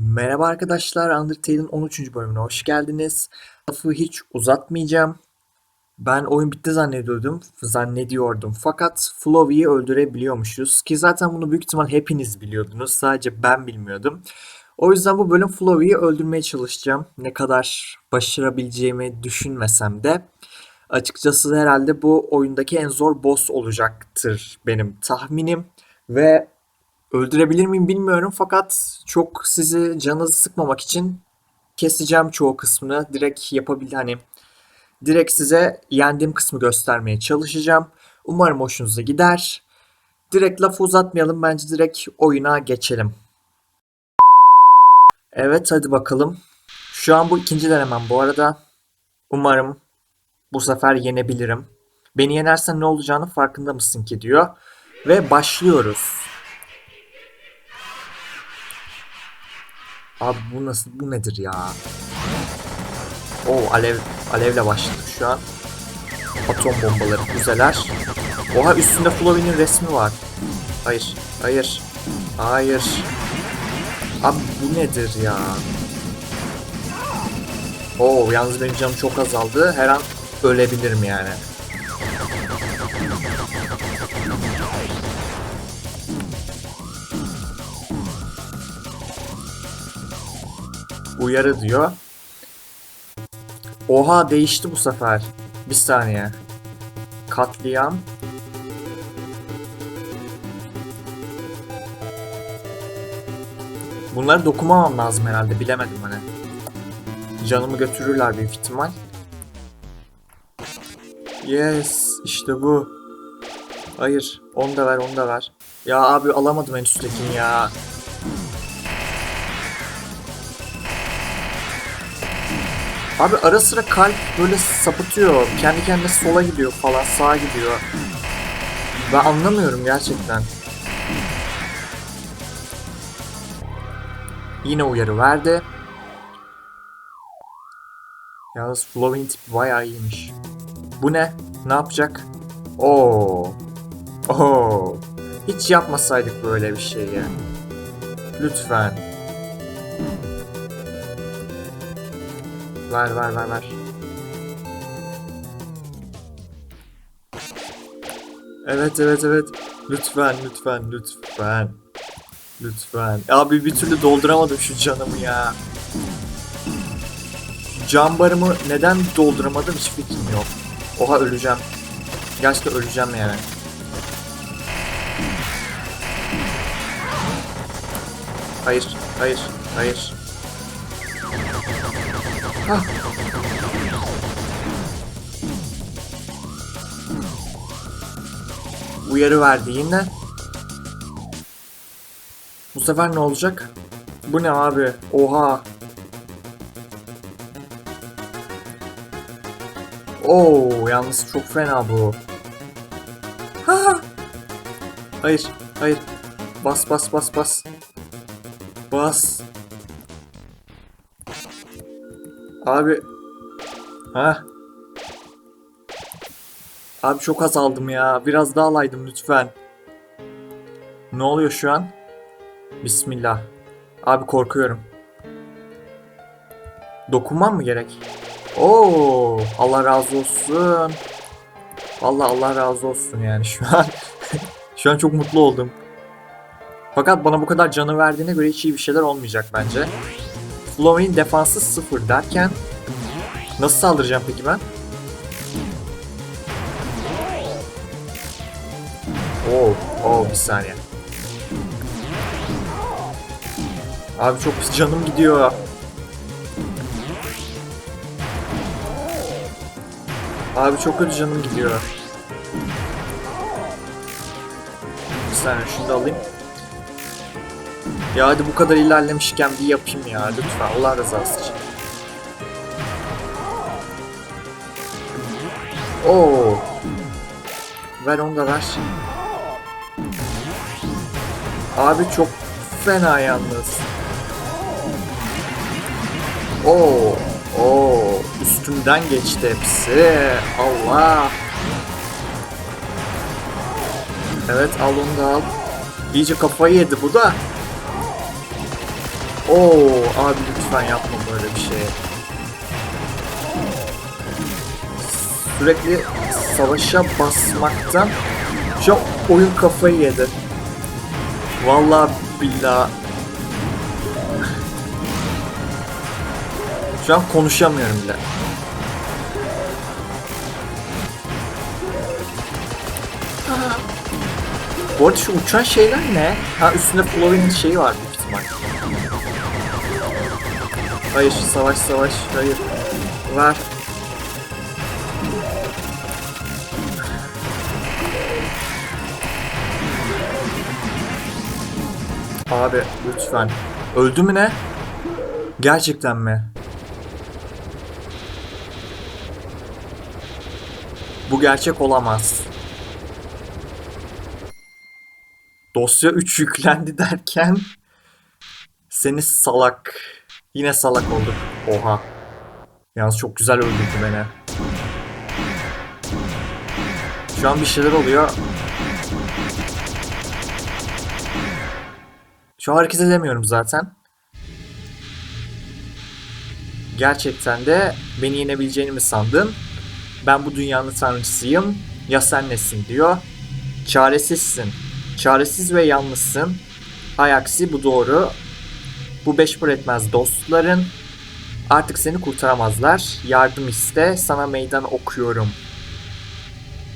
Merhaba arkadaşlar, Undertale'in 13. bölümüne hoş geldiniz. Lafı hiç uzatmayacağım. Ben oyun bitti zannediyordum, zannediyordum. Fakat Flowey'i öldürebiliyormuşuz. Ki zaten bunu büyük ihtimal hepiniz biliyordunuz. Sadece ben bilmiyordum. O yüzden bu bölüm Flowey'i öldürmeye çalışacağım. Ne kadar başarabileceğimi düşünmesem de. Açıkçası herhalde bu oyundaki en zor boss olacaktır benim tahminim. Ve Öldürebilir miyim bilmiyorum fakat çok sizi canınızı sıkmamak için keseceğim çoğu kısmını. Direkt yapabil hani direkt size yendiğim kısmı göstermeye çalışacağım. Umarım hoşunuza gider. Direkt lafı uzatmayalım bence direkt oyuna geçelim. Evet hadi bakalım. Şu an bu ikinci denemem bu arada. Umarım bu sefer yenebilirim. Beni yenersen ne olacağını farkında mısın ki diyor. Ve başlıyoruz. Abi bu nasıl bu nedir ya? Oo alev alevle başladık şu an. Atom bombaları, füzeler. Oha üstünde Flowey'nin resmi var. Hayır, hayır. Hayır. Abi bu nedir ya? Oo yalnız benim canım çok azaldı. Her an ölebilirim yani. Uyarı diyor. Oha değişti bu sefer. Bir saniye. Katliam. Bunları dokunmamam lazım herhalde. Bilemedim hani. Canımı götürürler büyük ihtimal. Yes. işte bu. Hayır. Onu da ver, onu da ver. Ya abi alamadım en üsttekini ya. Abi ara sıra kalp böyle sapıtıyor. Kendi kendine sola gidiyor falan, sağa gidiyor. Ben anlamıyorum gerçekten. Yine uyarı verdi. Yalnız Flowing tipi bayağı iyiymiş. Bu ne? Ne yapacak? Oo. Oo. Hiç yapmasaydık böyle bir şey ya. Lütfen. Ver ver ver ver. Evet evet evet. Lütfen lütfen lütfen. Lütfen. Abi bir türlü dolduramadım şu canımı ya. Can barımı neden dolduramadım hiç fikrim yok. Oha öleceğim. Gerçekten öleceğim yani. Hayır, hayır, hayır. Uyarı verdi yine. Bu sefer ne olacak? Bu ne abi? Oha. Oo, yalnız çok fena bu. Ha. Hayır, hayır. Bas bas bas bas. Bas. Abi. Ha. Abi çok azaldım ya. Biraz daha alaydım lütfen. Ne oluyor şu an? Bismillah. Abi korkuyorum. Dokunmam mı gerek? Oo, Allah razı olsun. Vallahi Allah razı olsun yani şu an. şu an çok mutlu oldum. Fakat bana bu kadar canı verdiğine göre hiç iyi bir şeyler olmayacak bence. Flow'in defansı sıfır derken nasıl saldıracağım peki ben? Oo, oo bir saniye. Abi çok canım gidiyor. Abi çok kötü canım gidiyor. Bir saniye şunu da alayım. Ya hadi bu kadar ilerlemişken bir yapayım ya lütfen Allah rızası için. Oo. Ver onu da ver. Abi çok fena yalnız. Oo. Oo. Üstümden geçti hepsi. Allah. Evet al onu da al. İyice kafayı yedi bu da. Oo abi lütfen yapma böyle bir şey. Sürekli savaşa basmaktan şu an oyun kafayı yedi. Vallahi billahi. Şu an konuşamıyorum bile. Bu arada şu uçan şeyler ne? Ha üstünde Flow'in şeyi var Hayır savaş savaş hayır. Ver. Abi lütfen. Öldü mü ne? Gerçekten mi? Bu gerçek olamaz. Dosya 3 yüklendi derken seni salak. Yine salak olduk. Oha. Yalnız çok güzel öldürdü beni. Şu an bir şeyler oluyor. Şu an hareket edemiyorum zaten. Gerçekten de beni yenebileceğini mi sandın? Ben bu dünyanın tanrıcısıyım. Ya sen nesin diyor. Çaresizsin. Çaresiz ve yalnızsın. Hay aksi bu doğru. Bu beş par etmez dostların. Artık seni kurtaramazlar. Yardım iste. Sana meydan okuyorum.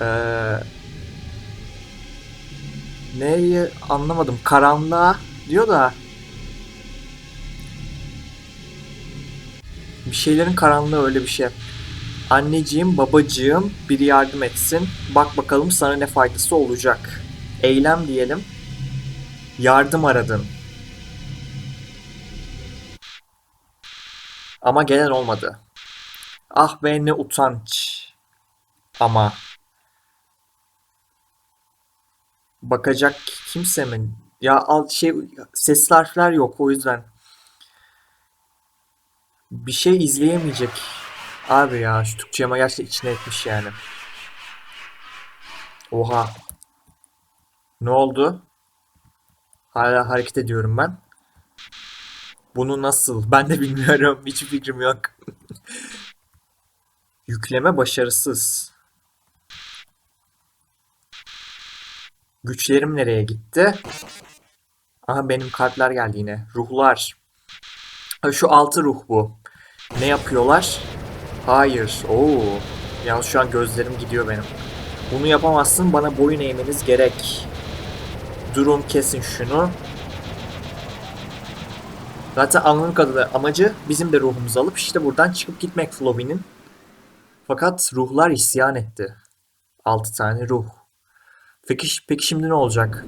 Ee, neyi anlamadım. Karanlığa diyor da bir şeylerin karanlığı öyle bir şey. Anneciğim, babacığım, biri yardım etsin. Bak bakalım sana ne faydası olacak. Eylem diyelim. Yardım aradın. Ama gelen olmadı. Ah be ne utanç. Ama bakacak kimse mi? Ya al şey sesli harfler yok o yüzden. Bir şey izleyemeyecek. Abi ya şu Türkçe ama gerçekten içine etmiş yani. Oha. Ne oldu? Hala hareket ediyorum ben. Bunu nasıl? Ben de bilmiyorum. Hiçbir fikrim yok. Yükleme başarısız. Güçlerim nereye gitti? Aha benim kartlar geldi yine. Ruhlar. Ha, şu altı ruh bu. Ne yapıyorlar? Hayır. Oo. Yalnız şu an gözlerim gidiyor benim. Bunu yapamazsın. Bana boyun eğmeniz gerek. Durun kesin şunu. Zaten anladığım kadarıyla amacı bizim de ruhumuzu alıp işte buradan çıkıp gitmek Flobby'nin. Fakat ruhlar isyan etti. 6 tane ruh. Peki, peki şimdi ne olacak?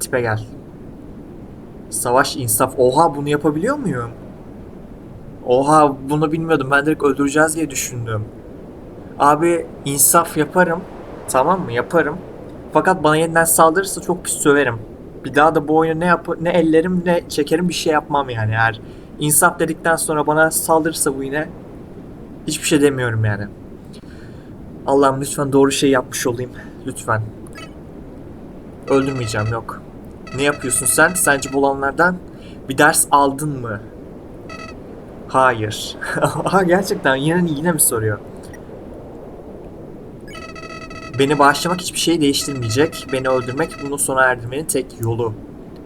Tipe gel. Savaş insaf. Oha bunu yapabiliyor muyum? Oha bunu bilmiyordum. Ben direkt öldüreceğiz diye düşündüm. Abi insaf yaparım. Tamam mı? Yaparım. Fakat bana yeniden saldırırsa çok pis söverim. Bir daha da bu oyunu ne yap ne ellerim ne çekerim bir şey yapmam yani. Eğer insaf dedikten sonra bana saldırırsa bu yine hiçbir şey demiyorum yani. Allah'ım lütfen doğru şey yapmış olayım. Lütfen. Öldürmeyeceğim yok. Ne yapıyorsun sen? Sence bu olanlardan bir ders aldın mı? Hayır. ha gerçekten yine yine mi soruyor? Beni bağışlamak hiçbir şey değiştirmeyecek. Beni öldürmek bunu sona erdirmenin tek yolu.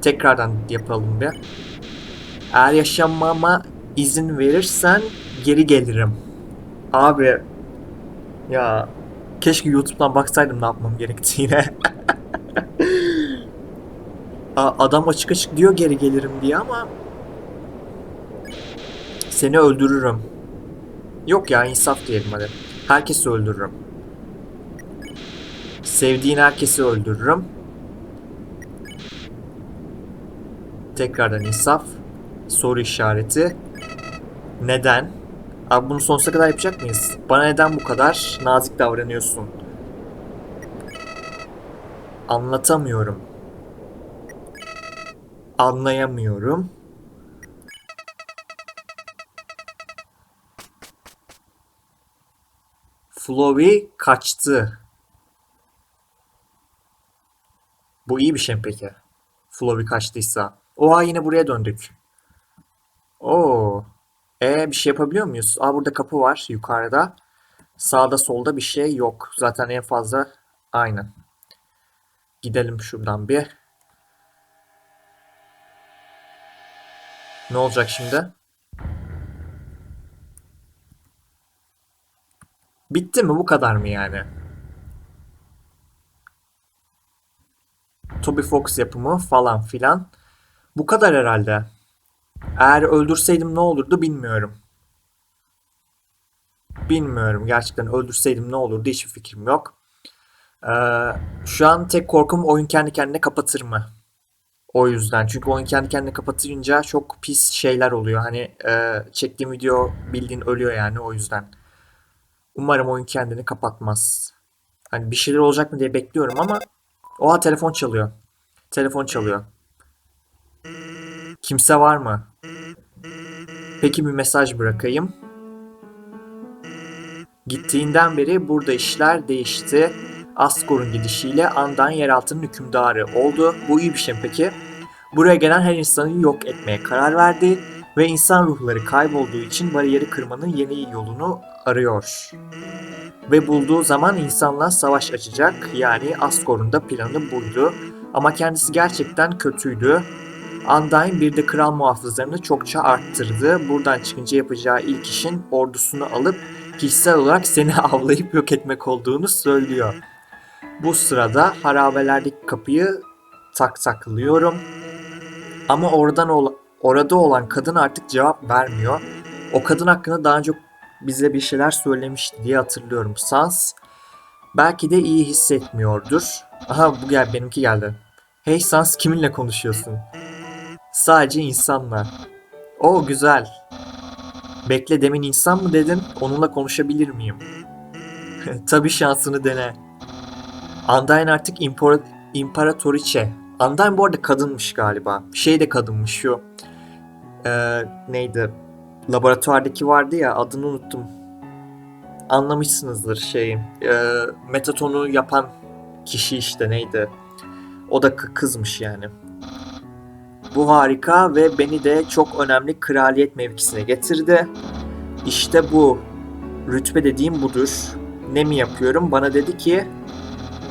Tekrardan yapalım bir. Eğer yaşamama izin verirsen geri gelirim. Abi ya keşke YouTube'dan baksaydım ne yapmam gerektiğine. Adam açık açık diyor geri gelirim diye ama seni öldürürüm. Yok ya insaf diyelim hadi. Herkesi öldürürüm. Sevdiğin herkesi öldürürüm. Tekrardan insaf. Soru işareti. Neden? Abi bunu sonsuza kadar yapacak mıyız? Bana neden bu kadar nazik davranıyorsun? Anlatamıyorum. Anlayamıyorum. Flowey kaçtı. Bu iyi bir şey mi peki? Flowey kaçtıysa. Oha yine buraya döndük. Oo. E bir şey yapabiliyor muyuz? Aa burada kapı var yukarıda. Sağda solda bir şey yok. Zaten en fazla aynen. Gidelim şuradan bir. Ne olacak şimdi? Bitti mi? Bu kadar mı yani? Toby Fox yapımı falan filan. Bu kadar herhalde. Eğer öldürseydim ne olurdu bilmiyorum. Bilmiyorum. Gerçekten öldürseydim ne olurdu hiçbir fikrim yok. Ee, şu an tek korkum oyun kendi kendine kapatır mı? O yüzden. Çünkü oyun kendi kendine kapatınca çok pis şeyler oluyor. Hani e, çektiğim video bildiğin ölüyor yani o yüzden. Umarım oyun kendini kapatmaz. Hani bir şeyler olacak mı diye bekliyorum ama oha telefon çalıyor. Telefon çalıyor. Kimse var mı? Peki bir mesaj bırakayım. Gittiğinden beri burada işler değişti. Asgor'un gidişiyle Andan yeraltının hükümdarı oldu. Bu iyi bir şey mi peki? Buraya gelen her insanı yok etmeye karar verdi ve insan ruhları kaybolduğu için bariyeri kırmanın yeni yolunu arıyor. Ve bulduğu zaman insanla savaş açacak. Yani Asgor'un da planı buydu. Ama kendisi gerçekten kötüydü. Undyne bir de kral muhafızlarını çokça arttırdı. Buradan çıkınca yapacağı ilk işin ordusunu alıp kişisel olarak seni avlayıp yok etmek olduğunu söylüyor. Bu sırada harabelerdeki kapıyı tak taklıyorum. Ama oradan orada olan kadın artık cevap vermiyor. O kadın hakkında daha önce bize bir şeyler söylemişti diye hatırlıyorum. Sans belki de iyi hissetmiyordur. Aha bu gel benimki geldi. Hey Sans kiminle konuşuyorsun? Sadece insanla. O güzel. Bekle demin insan mı dedin? Onunla konuşabilir miyim? Tabii şansını dene. Undyne artık impor imparatoriçe. Undyne bu arada kadınmış galiba. Şey de kadınmış şu. Ee, neydi? Laboratuvardaki vardı ya adını unuttum. Anlamışsınızdır şeyi. Ee, metatonu yapan kişi işte neydi? O da kızmış yani. Bu harika ve beni de çok önemli kraliyet mevkisine getirdi. İşte bu. Rütbe dediğim budur. Ne mi yapıyorum? Bana dedi ki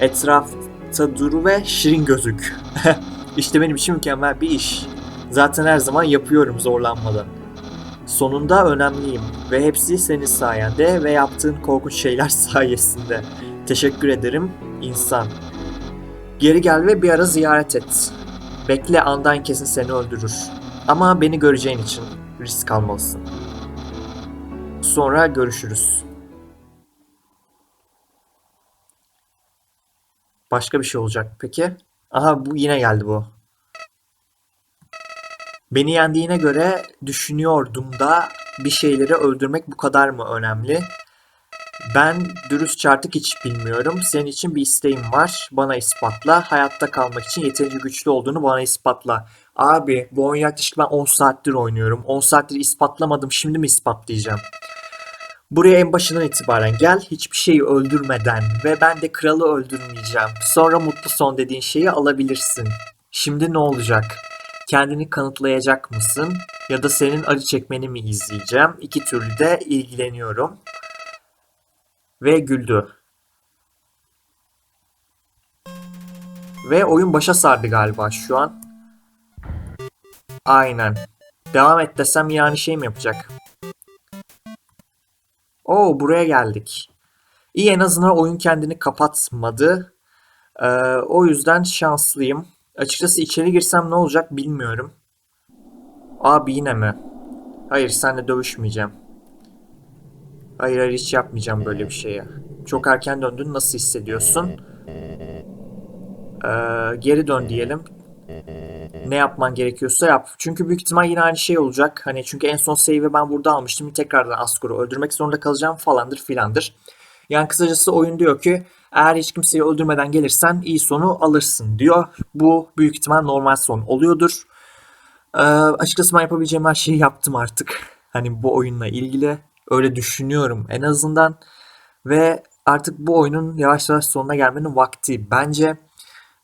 etrafta duru ve şirin gözük. İşte benim için mükemmel bir iş. Zaten her zaman yapıyorum zorlanmadan. Sonunda önemliyim ve hepsi senin sayende ve yaptığın korkunç şeyler sayesinde. Teşekkür ederim insan. Geri gel ve bir ara ziyaret et. Bekle andan kesin seni öldürür. Ama beni göreceğin için risk almalısın. Sonra görüşürüz. Başka bir şey olacak peki? Aha bu yine geldi bu. Beni yendiğine göre düşünüyordum da bir şeyleri öldürmek bu kadar mı önemli? Ben dürüstçe artık hiç bilmiyorum. Senin için bir isteğim var. Bana ispatla. Hayatta kalmak için yeterince güçlü olduğunu bana ispatla. Abi bu oyun yaklaşık ben 10 saattir oynuyorum. 10 saattir ispatlamadım. Şimdi mi ispatlayacağım? Buraya en başından itibaren gel. Hiçbir şeyi öldürmeden ve ben de kralı öldürmeyeceğim. Sonra mutlu son dediğin şeyi alabilirsin. Şimdi ne olacak? Kendini kanıtlayacak mısın? Ya da senin acı çekmeni mi izleyeceğim? İki türlü de ilgileniyorum ve güldü. Ve oyun başa sardı galiba şu an. Aynen. Devam et desem yani şey mi yapacak? Oo buraya geldik. İyi en azından oyun kendini kapatmadı. Ee, o yüzden şanslıyım. Açıkçası içeri girsem ne olacak bilmiyorum. Abi yine mi? Hayır senle dövüşmeyeceğim. Hayır hayır hiç yapmayacağım böyle bir şeye. Çok erken döndün nasıl hissediyorsun? Ee, geri dön diyelim. Ne yapman gerekiyorsa yap. Çünkü büyük ihtimal yine aynı şey olacak. Hani çünkü en son save'i ben burada almıştım. Tekrardan Asgor'u öldürmek zorunda kalacağım falandır filandır. Yani kısacası oyun diyor ki eğer hiç kimseyi öldürmeden gelirsen iyi sonu alırsın diyor. Bu büyük ihtimal normal son oluyordur. Ee, açıkçası ben yapabileceğim her şeyi yaptım artık. Hani bu oyunla ilgili. Öyle düşünüyorum en azından. Ve artık bu oyunun yavaş yavaş sonuna gelmenin vakti. Bence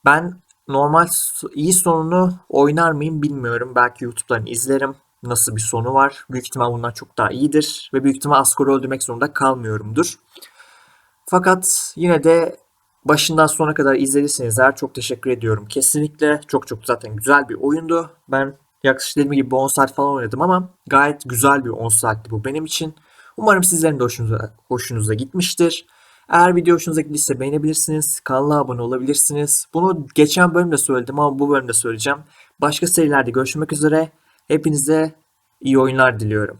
ben normal iyi sonunu oynar mıyım bilmiyorum. Belki YouTube'dan izlerim. nasıl bir sonu var. Büyük ihtimal bundan çok daha iyidir ve büyük ihtimal Asgor'u öldürmek zorunda kalmıyorumdur. Fakat yine de başından sona kadar izlediyseniz eğer çok teşekkür ediyorum. Kesinlikle çok çok zaten güzel bir oyundu. Ben yaklaşık dediğim gibi 10 saat falan oynadım ama gayet güzel bir 10 saatti bu benim için. Umarım sizlerin de hoşunuza, hoşunuza gitmiştir. Eğer video hoşunuza gittiyse beğenebilirsiniz. Kanala abone olabilirsiniz. Bunu geçen bölümde söyledim ama bu bölümde söyleyeceğim. Başka serilerde görüşmek üzere. Hepinize iyi oyunlar diliyorum.